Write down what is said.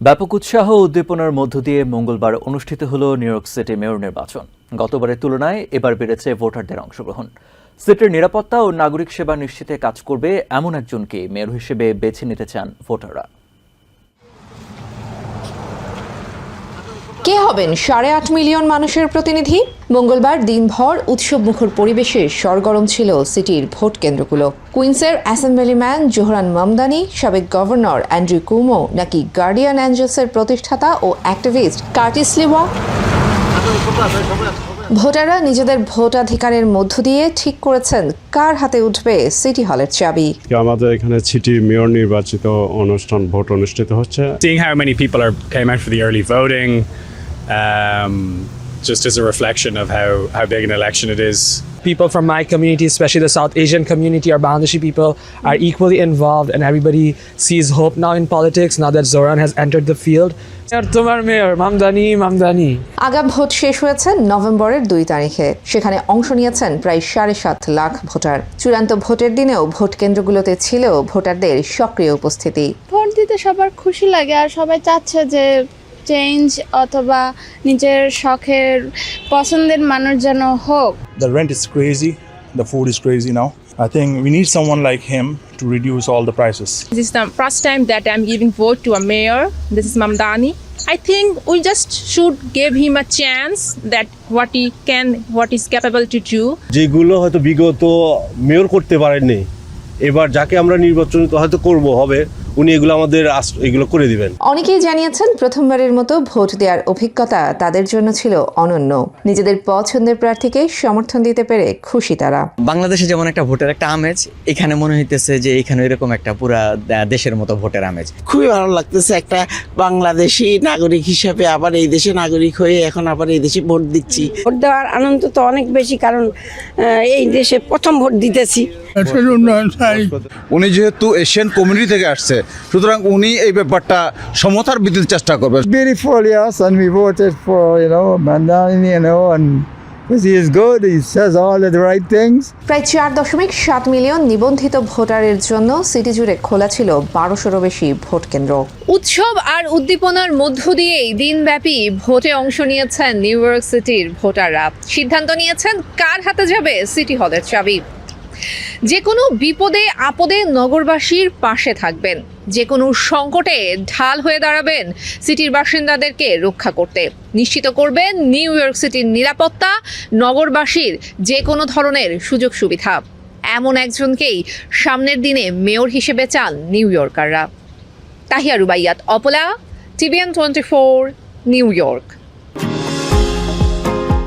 ব্যাপক উৎসাহ উদ্দীপনার মধ্য দিয়ে মঙ্গলবার অনুষ্ঠিত হল নিউ ইয়র্ক সিটি মেয়র নির্বাচন। গতবারের তুলনায় এবার বেড়েছে ভোটারদের অংশগ্রহণ। সিটির নিরাপত্তা ও নাগরিক সেবা নিশ্চিতে কাজ করবে এমন একজনকে মেয়র হিসেবে বেছে নিতে চান ভোটাররা। কে হবেন সাড়ে আট মিলিয়ন মানুষের প্রতিনিধি? মঙ্গলবার দিনভর উৎসবমুখর পরিবেশে সরগরম ছিল সিটির ভোট কেন্দ্রগুলো। কুইন্সের অ্যাসেম্বলিম্যান জোহরান মামদানি সাবেক গভর্নর অ্যান্ড্রু কুমো নাকি গার্ডিয়ান অ্যাঞ্জেলসের প্রতিষ্ঠাতা ও অ্যাক্টিভিস্ট কার্টিস লিওয়া? ভোটাররা নিজেদের ভোটাধিকারের মধ্য দিয়ে ঠিক করেছেন কার হাতে উঠবে সিটি হলের চাবি। আমাদের এখানে সিটি মেয়র নির্বাচিত অনুষ্ঠান ভোট অনুষ্ঠিত হচ্ছে? Seeing how many people are came out for the early voting um, just as a reflection of how, how big an election it is. people from my community, especially the South Asian community or Bangladeshi people, are equally involved, and everybody sees hope now in politics now that Zoran has entered the field. তোমার mayor Mamdani Mamdani আগা vote শেষ হয়েছে নভেম্বরের দুই তারিখে সেখানে অংশ নিয়েছেন প্রায় সাড়ে সাত লাখ ভোটার চূড়ান্ত ভোটের দিনেও ভোট কেন্দ্রগুলোতে ছিল ভোটারদের সক্রিয় উপস্থিতি ভোট দিতে সবার খুশি লাগে আর সবাই চাচ্ছে যে চেঞ্জ অথবা নিজের শখের পছন্দের মানুষ যেন হোক the rent is crazy the food is crazy now i think we need someone like him to reduce all the prices This is the first time that I'm giving vote to a mayor. This is Mamdani. I think we just should give him a chance that what he can, what he's capable to do. যেগুলো হয়তো বিগত mayor করতে পারেননি এবার যাকে আমরা নির্বাচনিত হয়তো করব হবে উনি এগুলো আমাদের আস- এগুলো করে দিবেন। অনেকেই জানিয়েছেন প্রথমবারের মতো ভোট দেওয়ার অভিজ্ঞতা তাদের জন্য ছিল অনন্য। নিজেদের পছন্দের প্রার্থীকে সমর্থন দিতে পেরে খুশি তারা। বাংলাদেশে যেমন একটা ভোটের একটা আমেজ এখানে মনে হইতেছে যে এখানে এরকম একটা পুরা দেশের মতো ভোটের আমেজ। খুবই ভালো লাগতেছে একটা বাংলাদেশি নাগরিক হিসেবে আবার এই দেশে নাগরিক হয়ে এখন আবার এই দেশে ভোট দিচ্ছি। ভোট দেওয়ার আনন্দ তো অনেক বেশি কারণ এই দেশে প্রথম ভোট দিতেছি। উনি যেহেতু এশিয়ান কমিউনিটি থেকে আসছে সুতরাং উনি এই ব্যাপারটা সমতার বৃদ্ধির চেষ্টা করবে beautiful, yes, and we voted for, you know, Mandani, you know, and because he is good, he says all the right things. প্রায় চার দশমিক সাত মিলিয়ন নিবন্ধিত ভোটারের জন্য সিটি জুড়ে খোলা ছিল বারোশোরও বেশি ভোট কেন্দ্র। উৎসব আর উদ্দীপনার মধ্য দিয়েই দিনব্যাপী ভোটে অংশ নিয়েছেন নিউ ইয়র্ক সিটির ভোটাররা। সিদ্ধান্ত নিয়েছেন কার হাতে যাবে সিটি হলের চাবি। যে কোনো বিপদে আপদে নগরবাসীর পাশে থাকবেন। যে কোনো সংকটে ঢাল হয়ে দাঁড়াবেন সিটির বাসিন্দাদেরকে রক্ষা করতে। নিশ্চিত করবেন নিউ ইয়র্ক সিটির নিরাপত্তা, নগরবাসীর যে কোনো ধরনের সুযোগ সুবিধা। এমন একজনকেই সামনের দিনে মেয়র হিসেবে চান New ইয়র্কাররা। Tahiya Rubaiyat, Apala, TVN twenty four, New York.